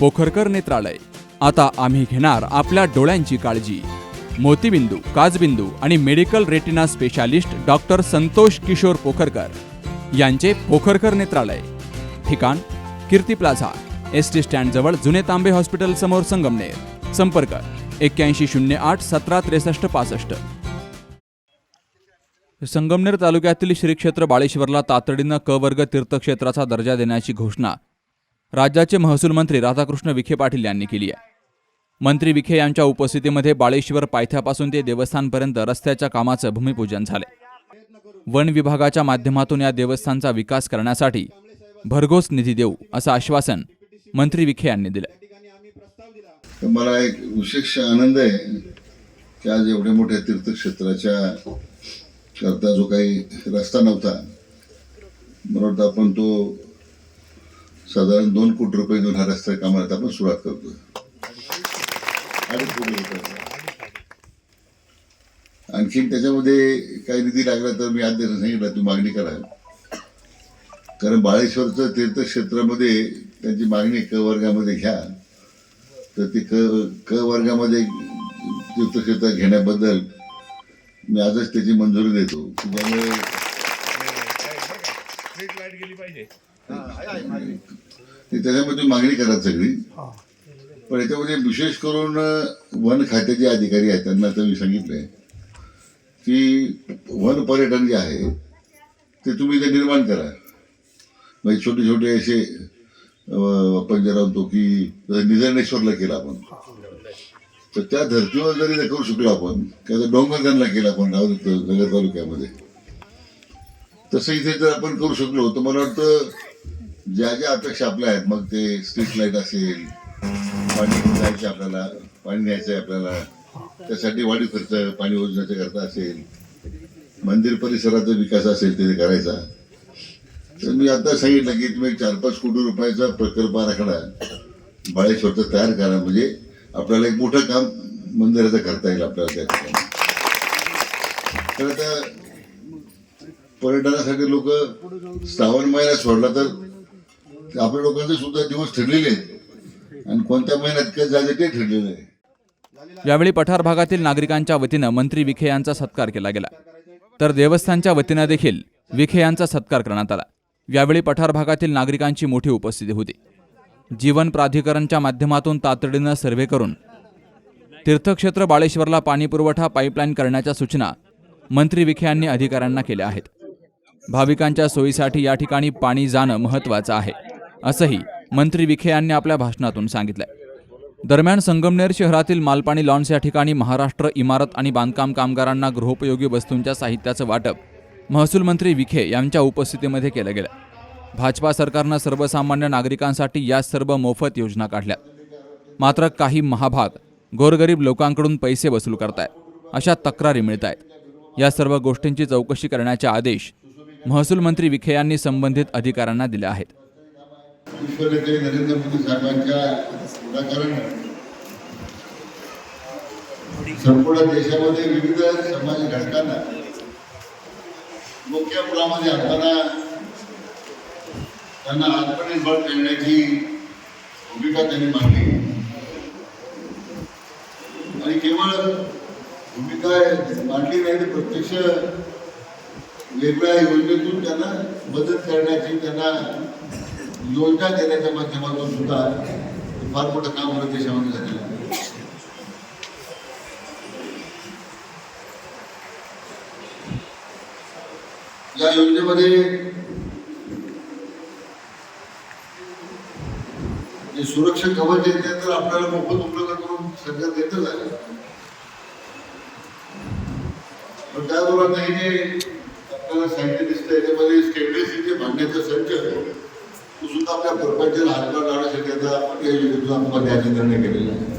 पोखरकर नेत्रालय. आता आम्ही घेणार आपल्या डोळ्यांची काळजी. मोतीबिंदू काजबिंदू आणि medical retina specialist doctor Santosh Kishor Pokharkar यांचे पोखरकर नेत्रालय. ठिकाण कीर्ती प्लाझा एस टी स्टँडजवळ जुने तांबे हॉस्पिटल समोर संगमनेर. संपर्क एक्क्याऐंशी शून्य आठ सतरा त्रेसष्ट पासष्ट. संगमनेर तालुक्यातील श्री क्षेत्र बाळेश्वरला तातडीनं क वर्ग तीर्थक्षेत्राचा दर्जा देण्याची घोषणा राज्याचे महसूल मंत्री राधाकृष्ण विखे पाटील यांनी केली आहे. मंत्री विखे यांच्या उपस्थितीमध्ये बाळेश्वर पायथ्यापासून ते देवस्थानपर्यंत रस्त्याच्या कामाचं भूमिपूजन झाले वन विभागाच्या माध्यमातून या देवस्थानचा विकास करण्यासाठी भरघोस निधी देऊ असं आश्वासन मंत्री विखे यांनी दिलं मला एक विशेष आनंद आहे की आज एवढ्या मोठ्या तीर्थक्षेत्राच्या करता जो काही रस्ता नव्हता मला वाटतं आपण तो साधारण दोन कोटी रुपये देऊन हा रस्ता कामाला आपण सुरुवात करतोय. आणखीन त्याच्यामध्ये काही निधी लागला तर मी आज सांगितलं तू मागणी करा. कारण बाळेश्वरचं तीर्थक्षेत्रामध्ये त्यांची मागणी क वर्गामध्ये घ्या. तर ते क क वर्गामध्ये तीर्थक्षेत्र घेण्याबद्दल मी आजच त्याची मंजुरी देतो. की पाहिजे. ते त्याच्यामध्ये मागणी करा सगळी. पण याच्यामध्ये विशेष करून वन खात्याचे अधिकारी आहेत त्यांना तर मी सांगितलंय की वन पर्यटन जे आहे ते तुम्ही ते निर्माण करा. म्हणजे छोटे छोटे असे आपण जे म्हणतो की निजर्णेश्वरला केलं आपण. तर त्या धर्तीवर जरी ते करू शकलो आपण किंवा डोंगरगणला केलं आपण नगर तालुक्यामध्ये तसं इथे जर आपण करू शकलो तर मला वाटतं ज्या ज्या अपेक्षा आपल्या आहेत मग ते स्ट्रीट लाइट असेल पाणी न्यायचे आपल्याला पाणी न्यायचं आहे आपल्याला त्यासाठी वाढीव खर्च पाणी योजनाचा करता असेल मंदिर परिसराचा विकास असेल ते करायचा. तर मी आता सांगितलं की तुम्ही चार पाच कोटी रुपयाचा प्रकल्प आराखडा बाळेश्वरचा तयार करा म्हणजे आपल्याला एक मोठं काम मंदिराचं करता येईल आपल्याला त्या ठिकाणी. तर आता पर्यटनासाठी लोक श्रावण महिना सोडला तर आपल्या लोकांचे सुद्धा दिवस ठरलेले आहेत. आणि कोणत्या महिन्यात काय जायचं ते ठरलेलं आहे. यावेळी पठार भागातील नागरिकांच्या वतीनं मंत्री विखे यांचा सत्कार केला गेला. तर देवस्थानच्या वतीनं देखील विखे यांचा सत्कार करण्यात आला. यावेळी पठार भागातील नागरिकांची मोठी उपस्थिती होती. जीवन प्राधिकरणच्या माध्यमातून तातडीनं सर्व्हे करून तीर्थक्षेत्र बाळेश्वरला पाणीपुरवठा पाईपलाईन करण्याच्या सूचना मंत्री विखे यांनी अधिकाऱ्यांना केल्या आहेत. भाविकांच्या सोयीसाठी या ठिकाणी पाणी जाणं महत्त्वाचं आहे. असंही मंत्री विखे यांनी आपल्या भाषणातून सांगितलंय. दरम्यान संगमनेर शहरातील मालपाणी लॉन्स या ठिकाणी महाराष्ट्र इमारत आणि बांधकाम कामगारांना गृहोपयोगी वस्तूंच्या साहित्याचं वाटप महसूल मंत्री विखे यांच्या उपस्थितीमध्ये केलं गेलं भाजपा सरकारनं सर्वसामान्य नागरिकांसाठी या सर्व मोफत योजना काढल्या. मात्र काही महाभाग गोरगरीब लोकांकडून पैसे वसूल करतायत. अशा तक्रारी मिळत आहेत या सर्व गोष्टींची चौकशी करण्याचे आदेश महसूल मंत्री विखे यांनी संबंधित अधिकाऱ्यांना दिले आहेत. विश्वनेते नरेंद्र मोदी साहेबांच्या पुढाकारानं. संपूर्ण देशामध्ये विविध समाज घटकांना मुख्य पुरामध्ये असताना त्यांना आत्मनिर्भर करण्याची भूमिका त्यांनी मांडली. आणि केवळ भूमिका मांडली नाही तर प्रत्यक्ष वेगवेगळ्या योजनेतून त्यांना मदत करण्याची त्यांना योजना देण्याच्या माध्यमातून सुद्धा फार मोठं काम आपल्या देशामध्ये झालेलं आहे. या योजनेमध्ये जे सुरक्षा कवच येते तर आपल्याला मोफत उपलब्ध करून सरकार देतच आहे. पण त्याबरोबर हे जे आपल्याला साहित्य दिसतं याच्यामध्ये स्टेनलेस भांड्याचा संच तो सुद्धा आपल्या प्रपंचाला हातभार लावण्यासाठी आता या योजनेतून आपण त्याचा निर्णय केलेला आहे.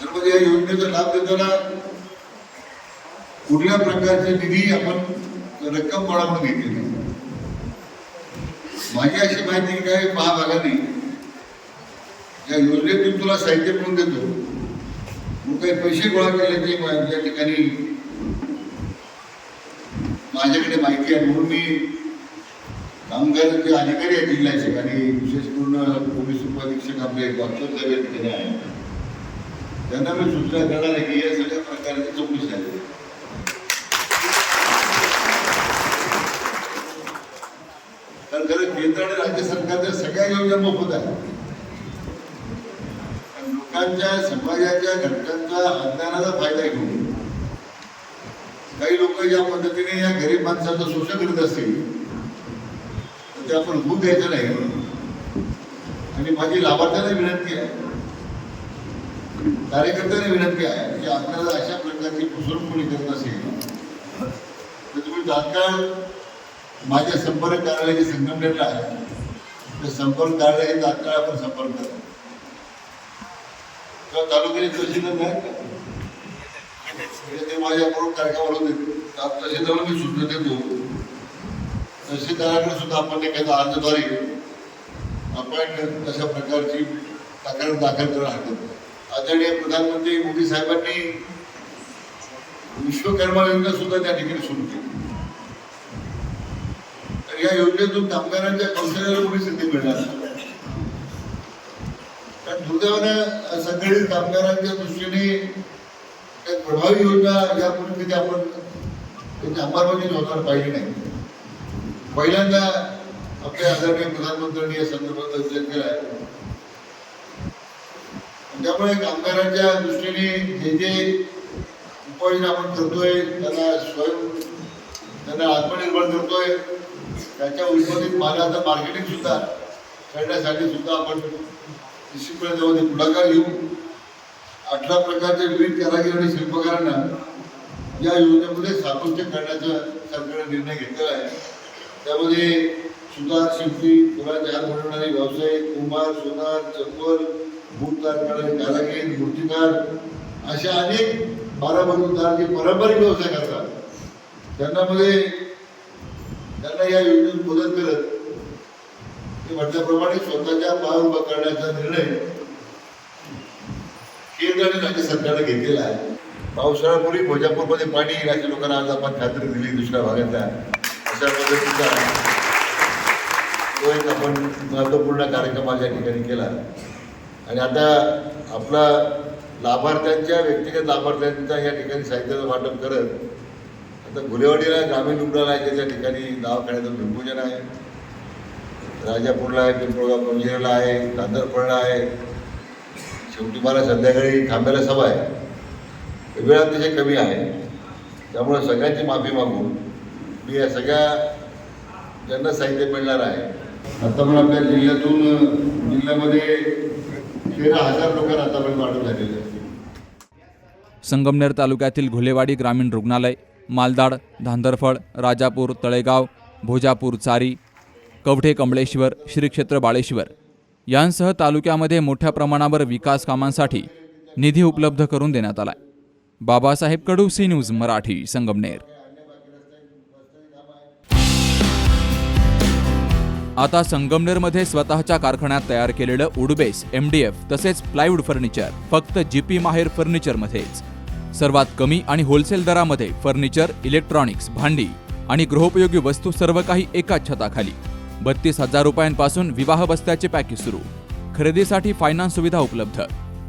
तर मग या योजनेचा लाभ देताना कुठल्या प्रकारचे निधी आपण रक्कम गोळा करून माझी अशी माहिती काय महाभागाने या योजनेतून तुला साहित्य म्हणून देतो. मग काही पैसे गोळा केले ते या ठिकाणी माझ्याकडे माहिती आहे म्हणून मी कामगार जे अधिकारी आहेत जिल्ह्याचे आणि विशेष करून पोलीस उपाधीक्षक आपले डॉक्टर साहेब या ठिकाणी आहेत त्यांना मी सूचना करणार आहे की या सगळ्या प्रकारची चौकशी झाली. कारण खरं केंद्र आणि राज्य सरकारच्या सगळ्या योजना मोफत आहेत. लोकांच्या समाजाच्या घटकांचा अज्ञानाचा फायदा घेऊन ज्या पद्धतीने या गरीब माणसाचं शोषण करत असतील तर ते आपण होऊ द्यायचं नाही. आणि माझी लाभार्थ्यांना विनंती आहे कार्यकर्त्यांना विनंती आहे की आपल्याला अशा प्रकारची फसवणूक कोणी करत असेल तर तुम्ही तात्काळ माझ्या संपर्क कार्यालयाचे संगमनेरला आहे त्या संपर्क कार्यालयाचे तात्काळ आपण संपर्क करा. किंवा तालुक्याचे तहसीलदार नाही का? ते माझ्या बरोबर कार्यक्रमावर होते. तहसीलदार मी सूचना देतो तहसीलदाराकडे सुद्धा आपण एखाद्या अर्जद्वारे आपण तशा प्रकारची तक्रार दाखल करायला हरकत आदरणीय प्रधानमंत्री मोदी साहेबांनी विश्वकर्मा योजना सुद्धा त्या ठिकाणी सुरू केली. तर या योजनेतून कामगारांच्या कौशल्याला मोठी संधी मिळणार. कारण दुर्दैवानं संघटित कामगारांच्या दृष्टीने प्रभावी योजना यापूर्वी आपण त्याची अंमलबजावणी होताना पाहिली नाही. पहिल्यांदा आपल्या आदरणीय प्रधानमंत्र्यांनी या संदर्भात विचार केला आहे. त्यामुळे कामगारांच्या दृष्टीने जे जे उपाययोजना आपण करतोय त्यांना स्वयं त्यांना आत्मनिर्भर करतोय त्याच्या उत्पादित मालाचं मार्केटिंग सुद्धा करण्यासाठी सुद्धा आपण निश्चितपणे त्यामध्ये पुढाकार घेऊ. अठरा प्रकारचे विविध कारागीर आणि शिल्पकारांना या योजनेमध्ये सातत्य करण्याचा सरकारने निर्णय घेतलेला आहे. त्यामध्ये सुतार शिल्पी फुलाचे हात बनवणारे व्यावसायिक कुंभार सोनार चप्पल बूट तयार करणारे कारागीर मूर्तिकार अशा अनेक बारामतीदार जे पारंपरिक व्यवसाय करतात. त्यांनामध्ये त्यांना या योजनेत मदत करत ते म्हटल्याप्रमाणे स्वतःच्या पायावर उभा करण्याचा निर्णय केंद्र आणि राज्य सरकारने घेतलेला आहे. पावसाळ्यापूर्वी भोजापूरमध्ये पाणी येईल अशा लोकांना आज आपण खात्री दिली दुसऱ्या भागातल्या. अशा पद्धतीचा तो एक आपण महत्त्वपूर्ण कार्यक्रम आज या ठिकाणी केला. आणि आता आपला लाभार्थ्यांच्या व्यक्तिगत लाभार्थ्यांचा या ठिकाणी साहित्याचं वाटप करत आता गुलेवाडीला ग्रामीण रुग्णालयाच्या ठिकाणी दवाखान्याचं भूमिपूजन आहे. राजापूरला आहे पिंपळगाव पंजिरला आहे कांदरफळला आहे. शेवटी मला संध्याकाळी खांब्याला सभा आहे. वेळ अतिशय कमी आहे. त्यामुळे सगळ्यांची माफी मागून मी या सगळ्या ज्यांना साहित्य मिळणार आहे. आता पण आपल्या जिल्ह्यातून जिल्ह्यामध्ये तेरा हजार लोकांना आतापर्यंत वाढव झालेले आहे. संगमनेर तालुक्यातील घुलेवाडी ग्रामीण रुग्णालय मालदाड धांदरफळ राजापूर तळेगाव भोजापूर चारी कवठे कमळेश्वर श्रीक्षेत्र बाळेश्वर यांसह तालुक्यामध्ये मोठ्या प्रमाणावर विकास कामांसाठी निधी उपलब्ध करून देण्यात आलाय. Babasaheb Kadu C news Marathi Sangamner. आता संगमनेरमध्ये स्वतःच्या कारखान्यात तयार केलेलं उडबेस एम डी एफ तसेच प्लायवूड फर्निचर फक्त जी पी माहेर फर्निचरमध्येच. सर्वात कमी आणि होलसेल दरामध्ये फर्निचर इलेक्ट्रॉनिक्स भांडी आणि गृहोपयोगी वस्तू सर्व काही एकाच छताखाली. बत्तीस हजार रुपयांपासून विवाह बस्त्याचे पॅकेज सुरू. खरेदीसाठी फायनान्स सुविधा उपलब्ध.